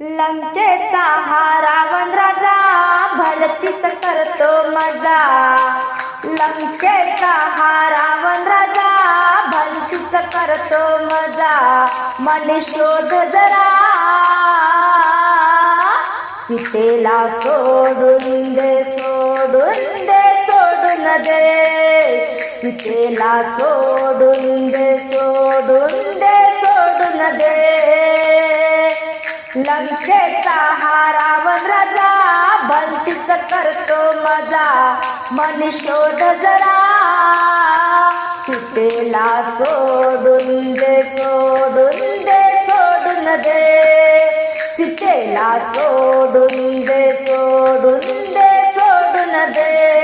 लंकेचा हा रावण राजा भलतीच करतो मजा. लंकेचा हा रावण राजा भलतीच करतो मजा. मनी शोध जरा. सीतेला सोडून दे सोडून दे सोडून दे. सीतेला सोडून लंकेचा हा रावण राजा भलतीच करतो मजा. मन शोध जरा. सुतेला सोडून दे सोडून दे सोडून दे. सीतेला सोडून दे सोडून दे सोडून दे.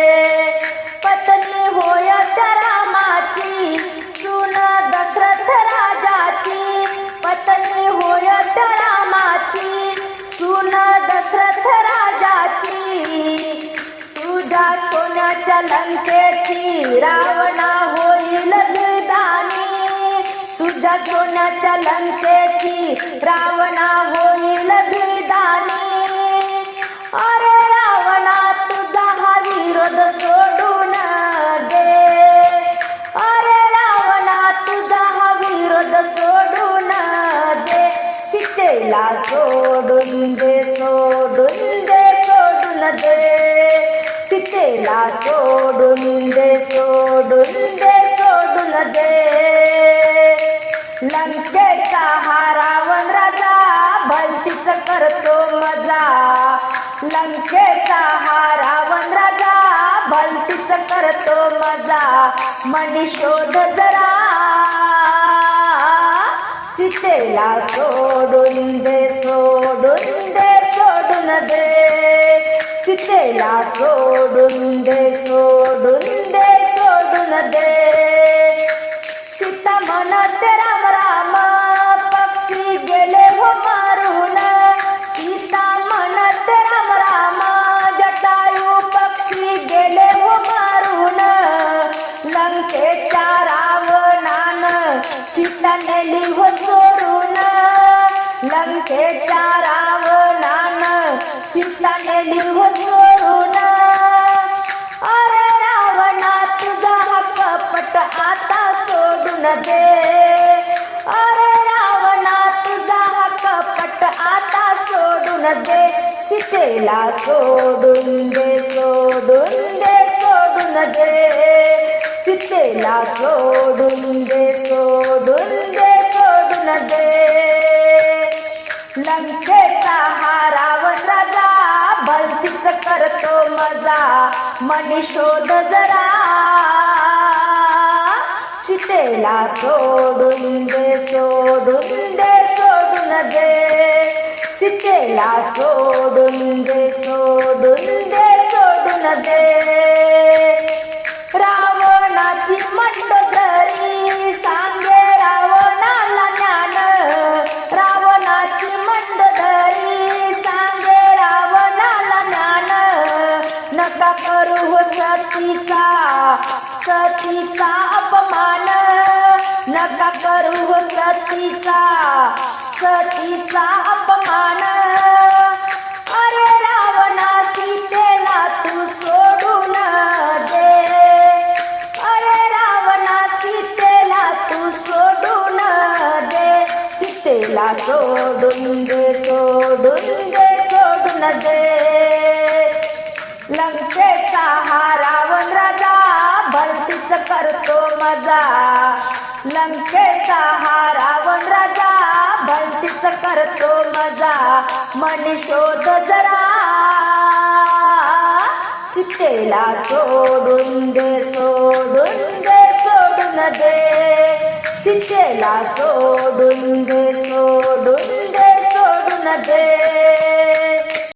लंकेची रावणा होईल विधानी तुझ्या सोन्याच्या लंकेची रावणा होईल विधानी अरे रावणा तुझा हा विरोध सोडून दे. अरे रावणा तुझा हा विरोध सोडून दे. सीतेला सोडून दे. सीतेला सोडून दे सोडून दे सोडून दे लंकेचा हा रावण राजा भलतीच करतो मजा. लंकेचा हा रावण राजा भलतीच करतो मजा. मनी शोध जरा. सीतेला सोडून सीतेला सोडून दे सोडून दे सोडून दे. सीता म्हणत राम राम पक्षी गेले हो मारून. सीता म्हणत राम राम जटायू पक्षी गेले हो मारून. लंकेच्या रावणान सीता नेली हो चोरून. लंकेच्या सीता नेली अरे रावणा तुझा हा कपट आता सोडून दे. अरे रावणा तुझा हा कपट आता सोडून दे. सीतेला सोडून दे सोडून दे सोडून दे. सीतेला सोडून दे सोडून दे सोडून दे. लंकेचा हा रावण राजा भलतीच करतो मजा. मनी शोध जरा. शीतेला सोडून दे सोडून दे सोडून दे. सीतेला सोडून दे सोडून दे सोडून दे. करू सतीचा सतीचा अपमान. नका करू सतीचा सतीचा अपमान. अरे रावणा सीतेला तू सोडून दे. अरे रावणा सीतेला तू सोडून दे. सीतेला सोडून दे सोडून दे सोडून दे. लंकेचा हा रावण राजा भरतीच करतो मजा. लंकेचा हा रावण राजा भरतीच करतो मजा. मनी शोध जरा. सीतेला सोडून दे सोडून दे सोडून दे. सीतेला सोडून दे सोडून दे सोडून दे.